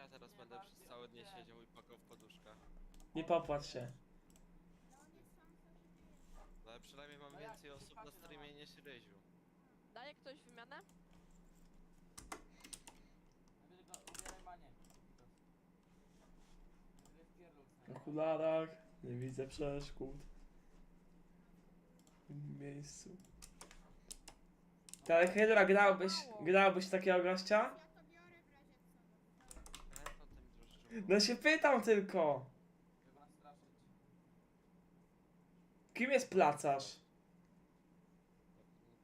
ja teraz będę przez całe dnie siedział i pakał w poduszkach. Nie popłacz się. No ale przynajmniej mam więcej osób na streamie niż Ryziu. Daje ktoś wymianę? W okularach, nie widzę przeszkód. W miejscu. Tak, Hydra, grałbyś, grałbyś takiego gościa? Ja to tym drożdżu. No się pytam tylko. Kim jest placarz?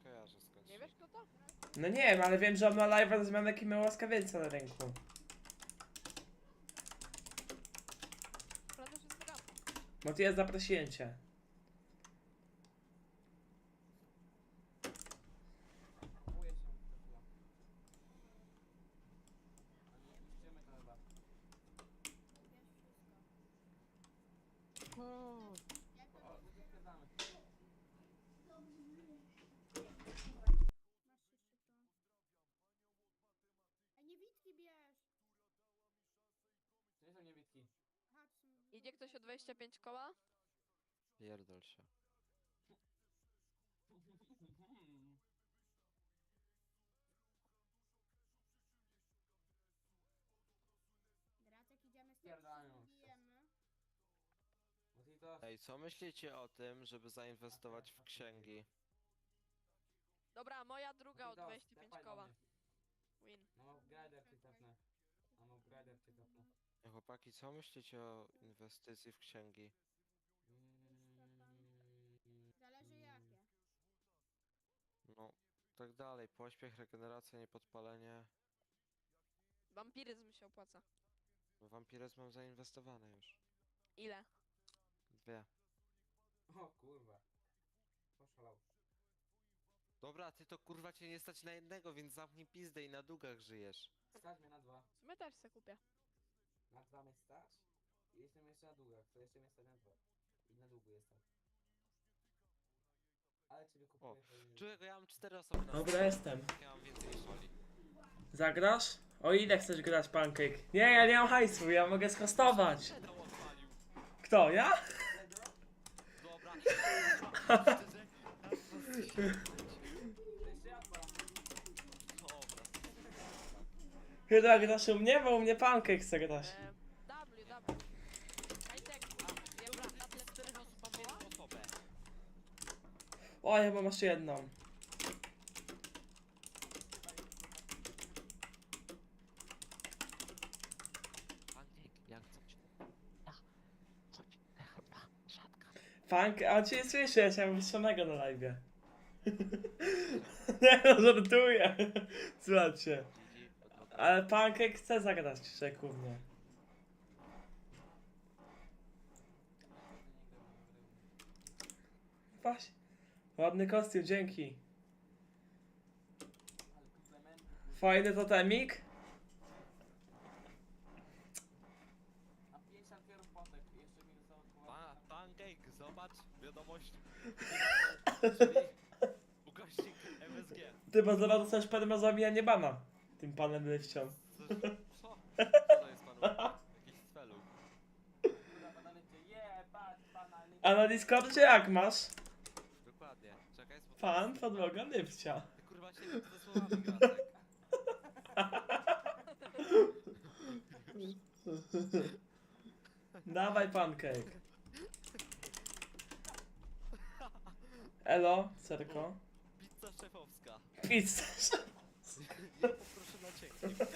Kojarzę skądś. Nie wiesz kto to? No nie wiem, ale wiem, że on ma live z Janekiem i łaskawience na ręku. Prawda, że. No to zaprosiłem cię. Niewidki bierz! Gdzie są niewidki? Patrz, Idzie ktoś o 25 koła? Pierdol się. Dracek idziemy z Pierdalają tym się. bijemy. Bo ty to... Ej, co myślicie o tym, żeby zainwestować w księgi? Dobra, moja druga o Ty to, 25 stepaj do koła. mnie. Win. Mam upgrader cię topnę. Mam upgrader cię topnę. Ej, Chłopaki, co myślicie o inwestycji w księgi? Mm, Zależy jakie. No, tak dalej. Pośpiech, regeneracja, niepodpalenie. Wampiryzm się opłaca. No, Wampiryzm mam zainwestowane już. Ile? Dwie. O kurwa. Poszalał. Dobra, ty to kurwa cię nie stać na jednego, więc zamknij pizdę i na długach żyjesz. Stać mnie na dwa. W sumie też se kupię. Na dwa mnie stać? I jestem jeszcze na długach, to jeszcze mnie stać na dwa. I na długu jestem. Ale ciebie kupuję. to nie- Człowieku, ja mam cztery osoby na Dobra, jestem. Ja mam więcej niż Oli. Zagrasz? O ile chcesz grać, Pancake? Nie, ja nie mam hajsu, ja mogę skostować. Odpalił. Kto, ja? Dobra. Szczerze, To jeszcze ja odpalam. Dobra. Hydra grasz u mnie, bo u mnie Pancake chce grać. Mam. O, ja mam jeszcze jedną. Chyba. Pank, a cię słyszę, ja chciałem wystrzonego na live. nie no, żartuję. Słuchajcie. Ale Pancake chce zagrać, czeku mnie. Właśnie. Ładny kostium, dzięki. Fajny totemik. Pa, pancake, zobacz, wiadomość. Czyli Ukośnik MSG. Ty, bo zaraz dostaniesz parmezami, a nie bana. Tym panem lewcią. Co? Co to jest panu? Jakiś celu. Kurwa, badany cię. Je, patrz, pana. ale- A na Discordzie jak masz? Dokładnie. Czekaj, spod... Pan, podłoga, lewcia. Ty kurwa się ze słowami Gracek. Dawaj pancake. Elo, cerko. Pizza szefowska. Pizza, Cienkim.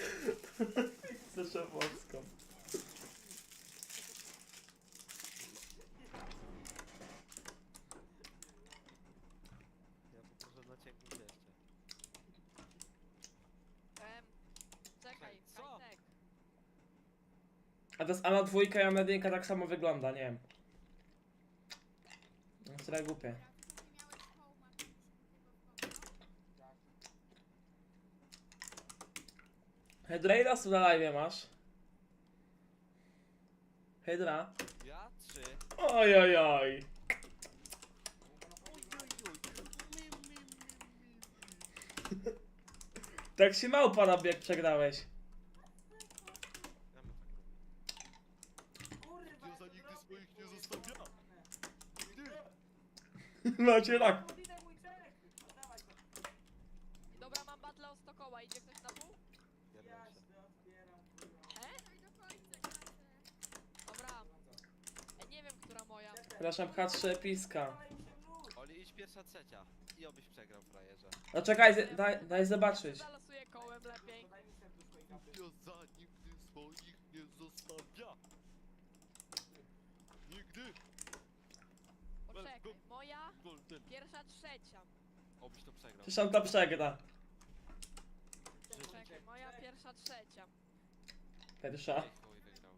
pizzę szefowską. Ja poproszę na cienkim cieście. Em, czekaj, Co? A to jest Ana dwójka i Ana jedynka tak samo wygląda, nie wiem. No, tyle głupie. Hedraila tu na live masz. Hedra. Ja? trzy. Oj, oj, oj. Tak się małpa robi jak przegrałeś. Kurwa, Macie rak. Przepraszam, H3 piska. Oli, idź pierwsza, trzecia. I obyś przegrał, frajerze. No czekaj, z- daj, daj zobaczyć. Zalosuję kołem lepiej. Kupia za nigdy swoich nie zostawia. Nigdy. Poczekaj. Moja Golden. pierwsza, trzecia. Obyś to przegrał. Zresztą to przegra. Czekaj, moja pierwsza, trzecia. Pierwsza, Ej, chuj, wygrał.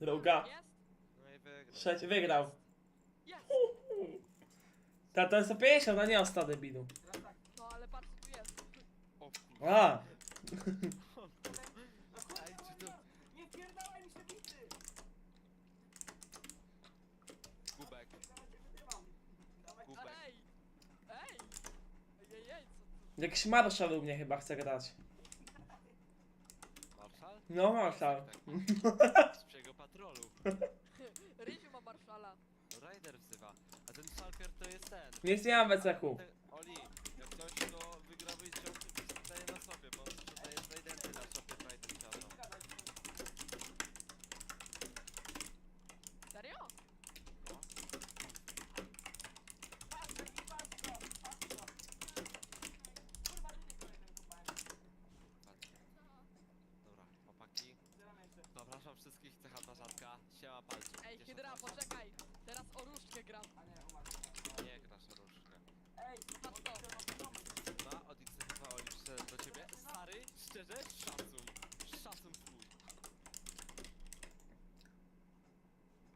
druga, Jest? No i wygrał. trzecia, wygrał. Ta to jest o 50, a nie o 100 debilu. Tak. No ale patrz, co tu jest. O kurwa. A, kurwa, Ej, czy to- nie, mi się bity! Kubek. Kubek. Ej! Ej! Ej, ej, co tu? jakiś marszal u mnie chyba chce grać. Marszal? No. Z psiego patrolu. Rysiu ma marszala. Rider wzywa. A ten Falker to jest ten. Nie mam w ECQ. Ten- Oli, jak coś to ciąg, to sprzedaje na sobie, bo sprzedaje tradenty na sobie czasem. gadaj. Serio? No. Dobra, chłopaki. Zbieram jeszcze. Zapraszam wszystkich, cecha ta rzadka. Siema palców. Ej, Hydra, poczekaj. Teraz o różdżkę gram. Nie, grasz różkę. Ej. No, od XFV Oli przyszedł do ciebie. Stary, szczerze, szacun. Szacun twój.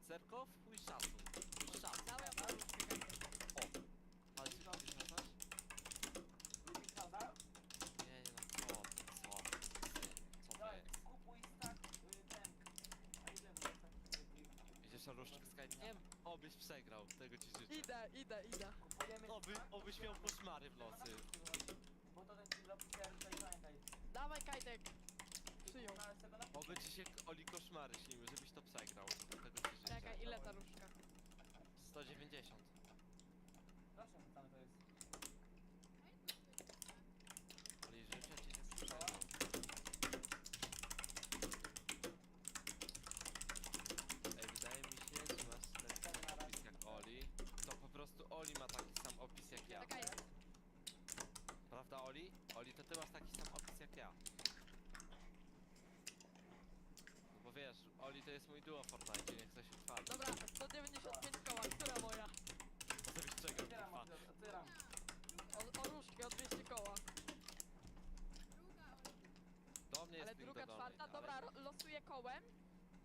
Zerko, twój szacun. Szacun. Dałem o różdżkę. O, palców, gdzie zaznacz? Lubi sada? Nie, nie, no co, co, co, co to Daj, jest? kupuj stack, y, ten. A ile to jest taki Idziesz na różdżkę z kajtkiem? Obyś przegrał, tego ci życzę. Idę, idę, idę. Oby, obyś miał koszmary w nocy. Bo to ten kilo pisałem tutaj, pamiętaj. Dawaj, Kajtek. Przyjął. Ale Oby ci się Oli koszmary śniły, żebyś to przegrał. Tego ci życzę. Czekaj, ile ta różdżka? 190. Proszę, tam to jest. Oli, życzę ci, żebyś przegrał. Ej, wydaje mi się, że masz ten sam opis jak Oli. To po prostu Oli ma taki sam opis jak ja. Czekaj, Prawda Oli? Oli, to ty masz taki sam opis jak ja. No bo wiesz, Oli to jest mój duo w Fortnite, nie chcę się chwalić. dobra, 195 koła, która moja? To żebyś przegrał, Otwieram, kurwa. otwieram. O, o różdżkę, o 200 koła. Do mnie Ale jest druga, link do donate, czwarta, dobra, losuję kołem.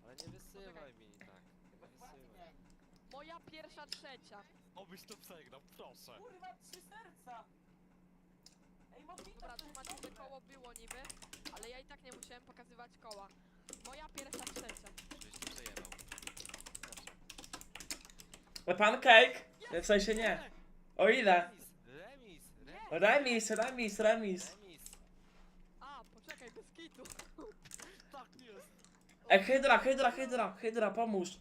Ale nie wysyłaj mi tak. Nie wysyłaj. Ładnie. Moja pierwsza, trzecia. Obyś to przegrał, proszę. Kurwa, trzy serca! Ej, modlita Dobra, to jest tłumaczę, że dobre. koło było niby, ale ja i tak nie musiałem pokazywać koła. Moja pierwsza, trzecia. Żebyś to przejebał. Proszę. No pancake? W sensie nie. O ile? Remis! Remis! Remis, remis, remis. Remis! A, poczekaj, bez kitu. Tak jest! Ej, hydra, hydra, hydra, hydra, pomóż.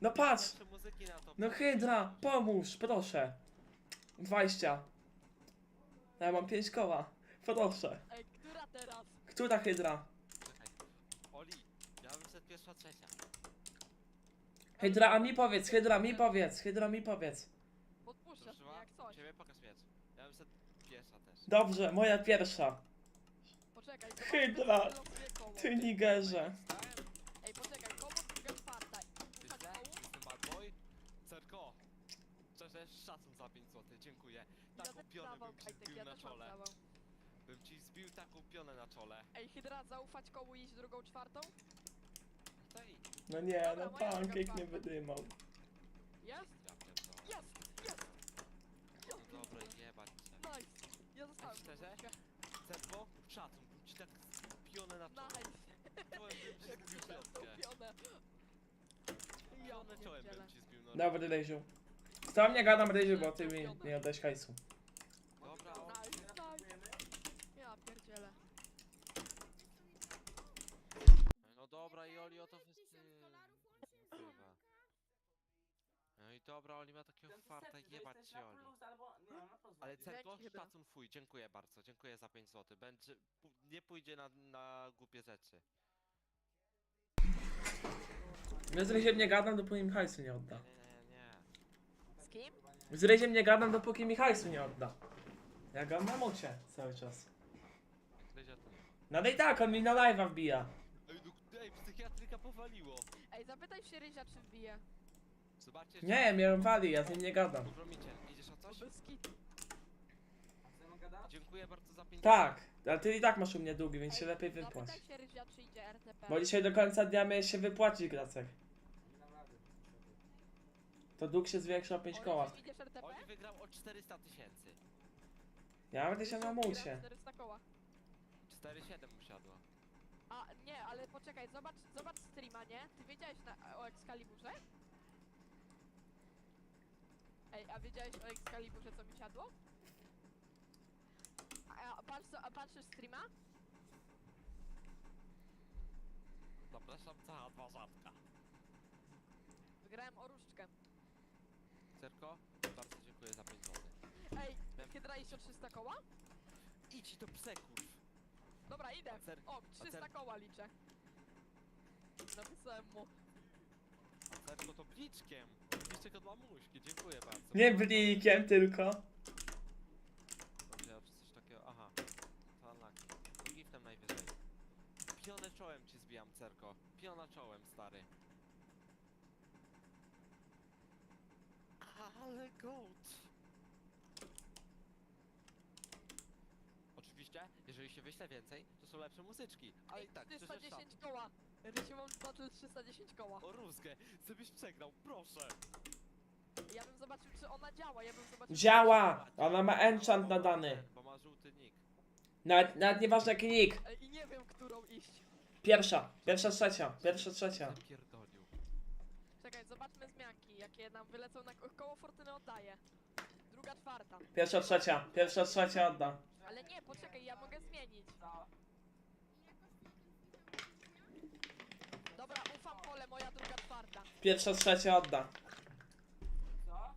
No patrz. Jeszcze muzyki na to. No hydra, pomóż, proszę. 20. Ja mam 5 koła. Proszę. Ej, która teraz? Która hydra? Czekaj. Oli, ja bym szedł pierwsza, trzecia. Hydra, a mi powiedz, hydra, mi powiedz, hydra, mi powiedz. Podpuszczasz mnie jak coś. Ciebie pokaż miecz. Ja bym szedł pierwsza też. Dobrze, moja pierwsza. Hydra, koło. Ty nigerze. Ej, poczekaj, koło druga, czwarta. Źle? kołu? Jestem bad boy? Cerko! Szczerze, szacun za 5 zł, dziękuję. Taką pionę bym ci Kajtek, zbił ja na też mam czole. Bym ci zbił taką pionę na czole. Ej, Hydra, zaufać kołu i iść drugą, czwartą? I... No nie, no pancake nie wydymał. Jest? Ja pierdolę. Jest! Jest! No dobra, jebać cię. Nice! Ja zostałem. szczerze? Cerko, szacun, tak pionę na czole. Nice! Czołem bym ci zbił piątkę. pionę. Ja Pionę czołem bym ci zbił no. Dobry Ryziu. Tobą nie gadam Ryziu, bo ty mi nie oddałeś hajsu. Dobra, o, Nice, nice. Kupujemy? Ja pierdzielę. no dobra i Oli o to łącznie z Kurwa. dobra, Oli ma takiego farta, to jebać cię, Oli. albo... Nie, no, plus Ale Hydra. szacun fuj, dziękuję bardzo, dziękuję za 5 zł. Będzie, pu- nie pójdzie na, na głupie rzeczy. Ja z Ryziem nie gadam, dopóki mi hajsu nie odda. Nie, nie, nie. Z kim? Z Ryziem nie gadam, dopóki mi hajsu nie odda. Ja go na mocie cały czas. Ryzia to nie. No i tak, on mi na live'a wbija. Ej, no, ej, psychiatryka powaliło. Ej, zapytaj się Ryzia, czy wbije. Zobaczcie, Nie, mnie wali, ja z nim nie gadam. Promicie, idziesz o coś? Mam? Dziękuję bardzo za 5 Tak, ale ty i tak masz u mnie długi, więc się Ej, lepiej wypłać. Zapytaj się Ryzia, czy idzie RTP. Bo dzisiaj do końca dnia miałeś się wypłacić, Gracek. To dług się zwiększa o 5 O, koła. Rysiu, Idziesz RTP? Oli wygrał o 400 tysięcy. Ja będę się na Wygrał mucie. 400 koła. 4,7 usiadło. A, nie, ale poczekaj, zobacz, zobacz streama, nie? Ty wiedziałeś na, o Excaliburze? Ej, a wiedziałeś o Excaliburze, co mi siadło? A, a, patrz, a patrzysz streama? Zapraszam cała dwa żabka. Wygrałem o różdżkę. Cerko, bardzo dziękuję za 5 zł. Ej, Hydra iść o 300 koła? Idź do pseków. Dobra, idę. O, 300 cer- koła liczę. Napisałem mu. Cerko to bliczkiem. Bliczek od mamuśki, dziękuję bardzo. Nie blikiem tylko. Dobrze, coś takiego, aha. To. To giftem najwyżej. Pionę czołem ci zbijam, Cerko. Piona czołem, stary. Ale goat. Oczywiście, jeżeli się wyśle więcej, to są lepsze muzyczki. Ale i tak, przyszedł 310 koła. Rysiu mam zobaczył 310 koła. O rózgę, żebyś przegrał, proszę. Ja bym zobaczył, czy ona działa. Ja bym zobaczył. Działa! Ona ma enchant nadany. Bo ma żółty nick. Nawet, nawet nieważne jaki nick. I nie wiem, którą iść. Pierwsza, pierwsza trzecia, pierwsza trzecia. Zapierdolił. Czekaj, zobaczmy zmianki, jakie nam wylecą na ko- koło fortuny oddaję. Druga, czwarta. Pierwsza trzecia, pierwsza trzecia odda. Ale nie, poczekaj, ja mogę zmienić. Dobra, ufam pole, moja druga, czwarta. Pierwsza trzecia odda. Co?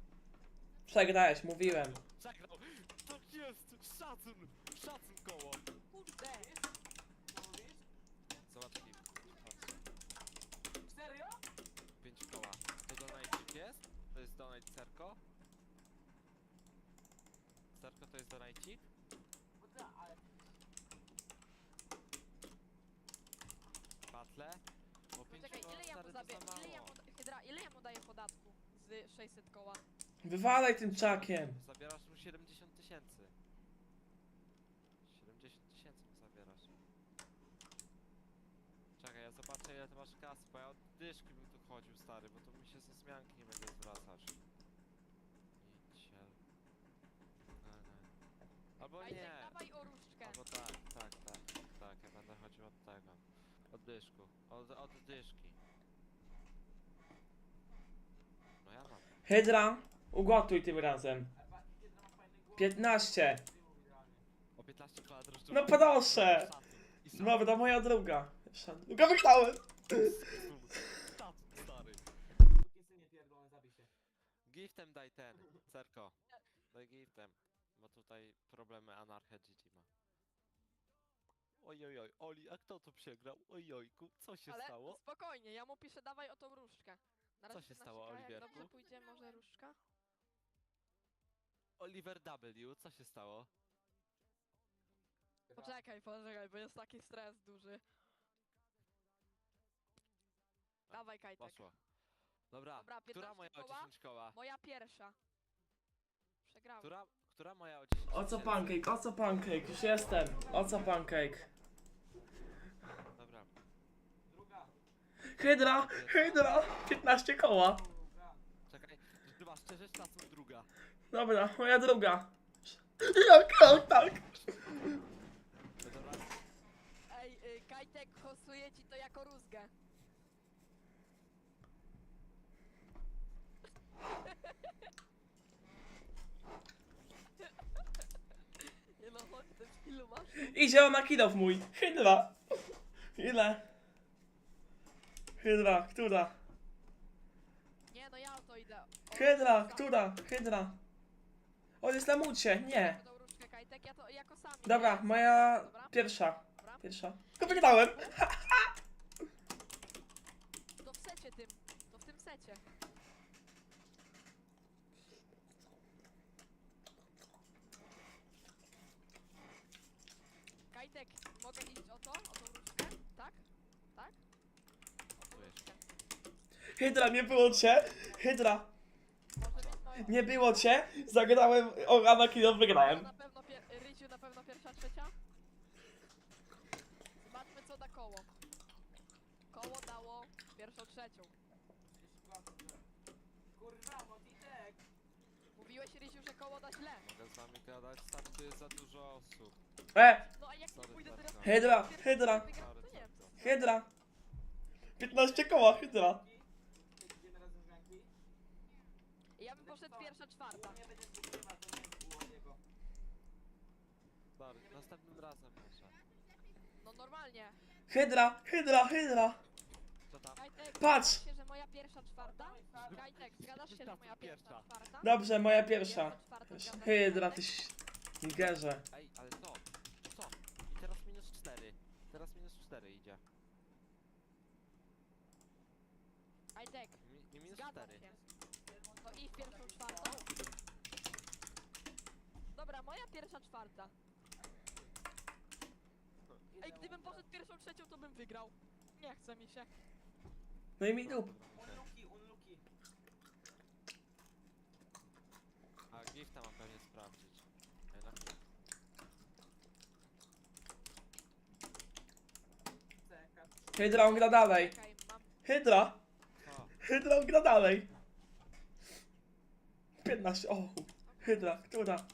Przegrałeś, mówiłem. Przegrał! Tak jest! Szacun! Szacun koło! Kurde! Co mówisz? Zobacz. Patrz. Serio? 5 koła. To donate jest? To jest donate Cerko? Cerko to jest donate? Bo ale... Battle? Bo 5 Poczekaj, ile ja mu zabiję, za ile ja mu. Hydra, ile ja mu daję podatku z 600 koła? Wywalaj tym czakiem. Zabierasz mu 70 tysięcy. 70 tysięcy mu zabierasz. Czekaj, ja zobaczę ile ty masz kasy, bo ja od dyszki bym tu chodził stary, bo to mi się ze zmianki nie będzie zwracać. Albo nie. dawaj. Albo tak, tak, tak, tak, ja będę chodził od tego. Od dyszku. Od, od dyszki. No ja mam. Hydra, ugotuj tym razem. ale pa- Hydra ma fajny głos. 15. Idealnie. O 15 koła drożdżu. No proszę. I. Dobra, moja druga. Druga wygrałem. Stary. Giftem daj ten, Cerko. Daj giftem. Bo tutaj problemy anarchia GG Ojojoj, Oli, a kto tu przegrał? Ojojku, co się Ale stało? spokojnie, ja mu piszę dawaj o tą różdżkę. Na Co razie się 15 stało, koła, Jak Oliwierku? dobrze pójdzie, może różdżka? Oliver W, co się stało? Poczekaj, poczekaj, bo jest taki stres duży. Dawaj Kajtek. Poszło. Dobra, Dobra, która 15 moja o koła? 10 koła? Moja pierwsza. Przegrałem. Która, która moja o 10 O co pancake, o co pancake, już jestem. O co pancake. Dobra. Druga. Hydra, hydra, 15 koła. Czekaj, masz szczerze szacun druga. Dobra, moja druga. Jak tak? Ej, y, Kajtek hostuje ci to jako rózgę. Nie no, chodź, ten ilu masz? Idzie ona kilow mój. Hydra. Ile? Hydra, która? Nie no, ja o to idę. Hydra, która? Hydra. On jest na mucie, nie. Tą różdżkę kajtek, ja to jako sami. Dobra, moja Dobra, pierwsza. dobra. Pierwsza. Tylko wygrałem. To w secie tym. To w tym secie. Kajtek, mogę iść o to? O tą? Tak? Tak? O tą Tu jest. różdżkę. Hydra, nie było cię. Hydra, nie było cię. Zagrałem o rana kilo, wygrałem. Na pewno pier... Ryciu na pewno pierwsza, trzecia? Zobaczmy co da koło. Koło dało pierwszą, trzecią. Kurwa, Motitek! Mówiłeś Rysiu, że koło da źle. Mogę z wami gadać, stary, tu jest za dużo osób. E, No a jak nie Sorry, pójdę Bartka. teraz... Hydra, pierwszy hydra, wygram, Sorry, to nie wiem. Bartka. hydra. 15 koła, hydra. Idziemy razem z Bianki? Ja bym poszedł pierwsza, czwarta. U mnie będzie wygrywa, to nie było niego. Stary, następnym razem muszę. No normalnie. Hydra, hydra, hydra. Co tam? Kajtek, Patrz. zgadzasz się, że moja pierwsza, czwarta? Kajtek, zgadzasz się, że moja pierwsza, czwarta? Dobrze, moja pierwsza. Pierwsza, czwarta, zgadzasz się, Hydra, ty nigerze. Ej, ale co? Co? I teraz minus 4. Teraz minus 4 idzie. Kajtek, Mi, I minus zgadzam 4. się. I w pierwszą, czwartą. Dobra, moja pierwsza, czwarta. Ej, gdybym poszedł pierwszą, trzecią, to bym wygrał. Nie chce mi się. No i mi dup. Unlucky, unlucky. A gifta mam pewnie sprawdzić. Ej, na chwilę. Ceka. Hydra, on gra dalej. Czekaj, mam... Hydra, Co? hydra, on gra dalej. 15, o. Hydra, która?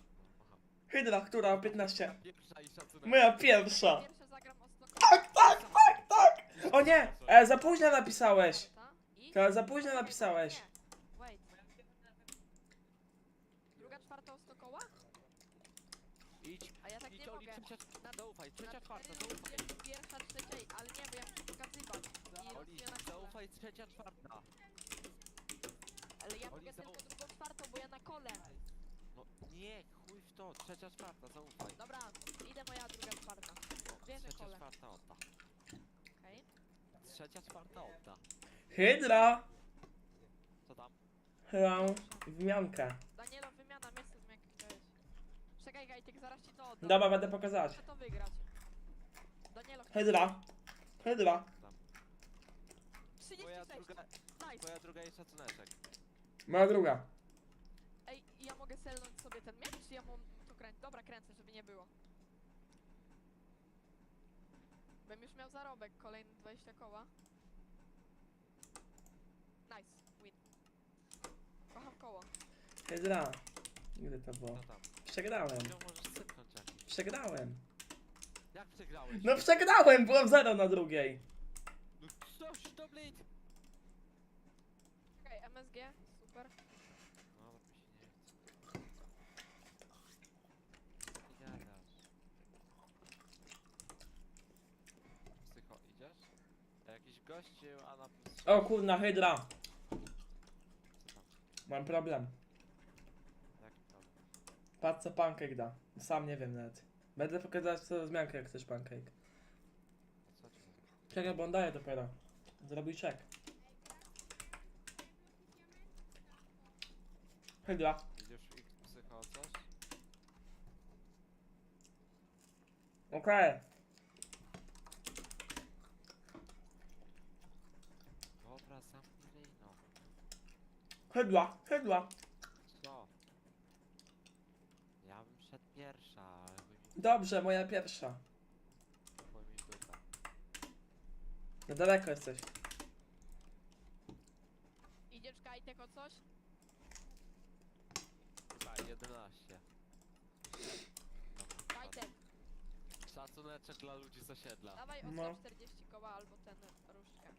Hydra, która? 15. Pierwsza i szacunek. Moja pierwsza. Pierwsze zagram o 100 Tak, tak, tak, tak. O nie, e, za późno napisałeś. I? To za późno napisałeś. Nie, wait. Druga, czwarta o 100 koła? Idź. A ja tak nie Idź, Oli, mogę. trzecia, Na- zaufaj, trzecia, czwarta, cztery zaufaj. Pierwsza, trzecia, ale nie, bo ja chcę pokazywać. I Oli, na zaufaj, trzecia, czwarta. Ale ja Oli, mogę tylko drugą, czwartą, bo ja na kole. No nie, chuj w to, trzecia, czwarta, zaufaj. Dobra, idę moja druga, czwarta. O, bierze trzecia, kole. czwarta odda. Okej. Trzecia, czwarta odda. Hydra. Co tam? Gram w miankę. Danielo, wymiana miejsca z jak chciałeś. Czekaj, Gajtek, zaraz ci to oddam. Dobra, będę pokazać. Muszę to wygrać. Danielo, Hydra. Hydra. 36. Twoja druga, Nice. twoja druga jest szacuneczek. Moja druga. Ej, ja mogę selnąć sobie ten miecz, czy ja mam to kręcić? Dobra, kręcę, żeby nie było. Bym już miał zarobek, kolejne 20 koła. Nice, win. Kocham koło. Hydra. Gdzie to było? Tam? Przegrałem. Powiedział, możesz sypnąć jakiś. Przegrałem. Jak przegrałeś? No przegrałem, byłem zero na drugiej. No coś to blit! Okej, MSG, super. No, mi się nie chce. Ty gadasz? Psycho, idziesz? A jakiś gościu, a na plus... O kurna, Hydra. Mam problem. Jaki problem? Patrz co pancake da. Sam nie wiem nawet. Będę pokazać co zmiankę jak chcesz pancake. O co ci? Czekaj, bo on daje dopiero. Zrobił check. Hydra. Widzisz ich psycho coś? Okej. Dobra, zamknij no. Hydra, Hydra. Co? Ja bym szedł pierwsza, ale mi Dobrze, moja pierwsza. chuj mi. Na daleko jesteś. Idziesz Kajtek o coś? Chyba 11. Dobra, Kajtek, Szacuneczek dla ludzi z osiedla. dawaj o No. 140 koła albo ten różdżkę.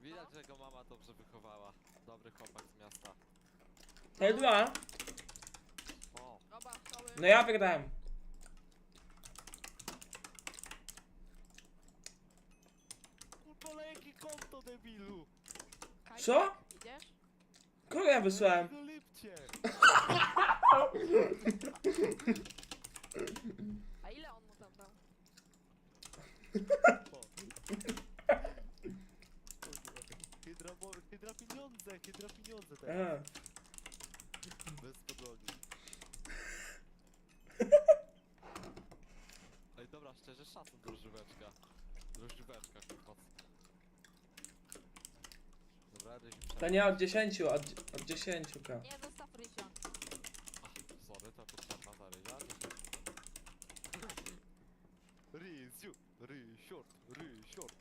Widać, że go mama dobrze wychowała. Dobry chłopak z miasta. Hydra. O, Oba koły. No ja wygrałem. kurwa, jakie konto debilu! Kajtek, Co? Idziesz? Kogo ja wysłałem? No! A ile on mu tam dał? Hydra, hydra pieniądze, hydra pieniądze teraz. A, Bez podłogi. Ej, dobra, szczerze, szacun drożdżóweczka. Drożdżóweczka, kurwa. To nie od 10, od, od 10 k. Nie, zostaw Rysia. Sorry, to potrzebna za ryja. Rysiu, rysiort, rysiort.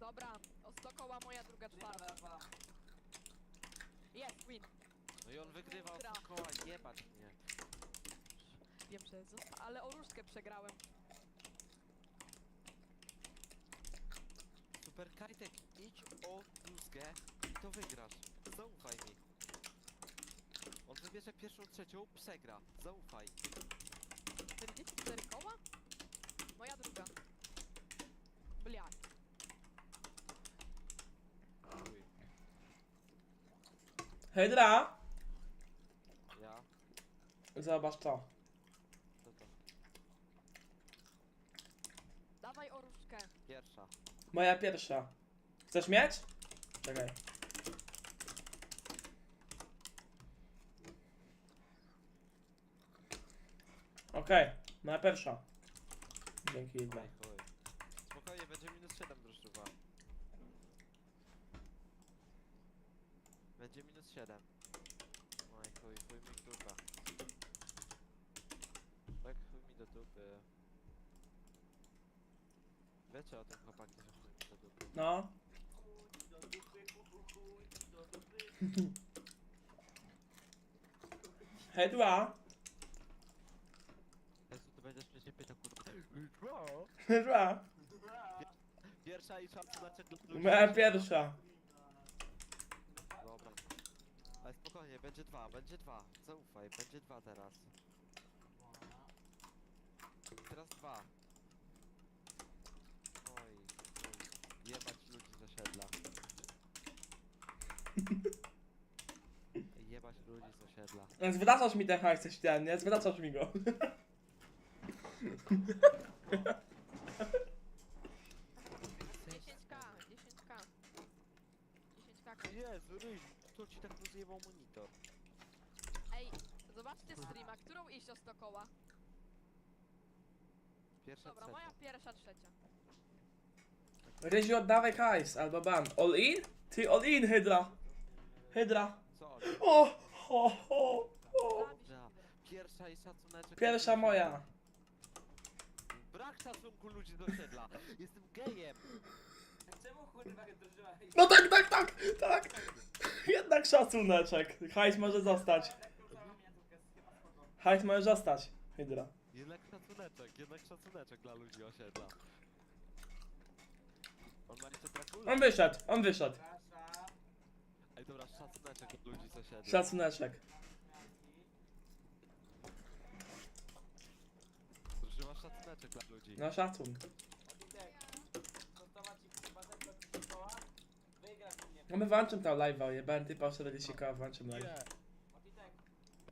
Dobra, o 100 koła moja druga czwarta. Jest, win. No i on wygrywał Gra. z koła, jebać. Wiem, że zosta... ale o różkę przegrałem. Super Kajtek, idź o bluzkę i to wygrasz. Zaufaj mi. On wybierze pierwszą, trzecią, przegra. Zaufaj. 44 koła? Moja druga. Blia. Chuj. Hydra! Ja? Zobacz to. Co to? Dawaj o różkę. Pierwsza. Moja pierwsza. Chcesz mieć? Czekaj. Okej, moja pierwsza. Dzięki Hydra. Ej, chuj. Spokojnie, będzie minus 7 drożdżuwa. Będzie minus 7. Oj, chuj, chuj mi w dupę. Tak, chuj mi do dupy. Wiecie o tym chłopaki, że No. Hydra! Jezu, ty będziesz mnie pytał, kurwa. Pierwsza i szansy na czego drugi. Moja pierwsza. Dobra. Ale spokojnie, będzie dwa, będzie dwa. Zaufaj, będzie dwa teraz. Teraz dwa. Oj, chuj. Jebać ludzi z osiedla. Jebać ludzi z osiedla. Zwracasz mi ten hajs, coś ten, nie? Zwracasz mi go. 10k, 10k. 10k. Jezu, ryj, kto ci tak rozjebał monitor? Ej, zobaczcie streama, którą iść o 100 koła? Pierwsza, Dobra, trzecia. moja pierwsza, trzecia. Ryziu, oddawaj hajs, albo ban. All in? Ty all in, Hydra. Hydra. O, o, o, o. Dobra, pierwsza i. Pierwsza moja. Brak szacunku ludzi z osiedla. Jestem gejem. Czemu kurwa? No tak, tak, tak, tak. Jednak szacuneczek. Hajs może zostać. Hajs może zostać, Hydra. Jednak szacuneczek, jednak szacuneczek dla ludzi osiedla. On ma jeszcze Drakulę. On wyszedł, on wyszedł. Ej dobra, szacuneczek dla ludzi osiedla. Szacuneczek. Dla ludzi. No szacun. Obitek. Kosztować ci kurwa tylko 10 koła? Wygrasz mnie. No my włączym tam live'a, jebałem typa o 40 koła, live. Nie,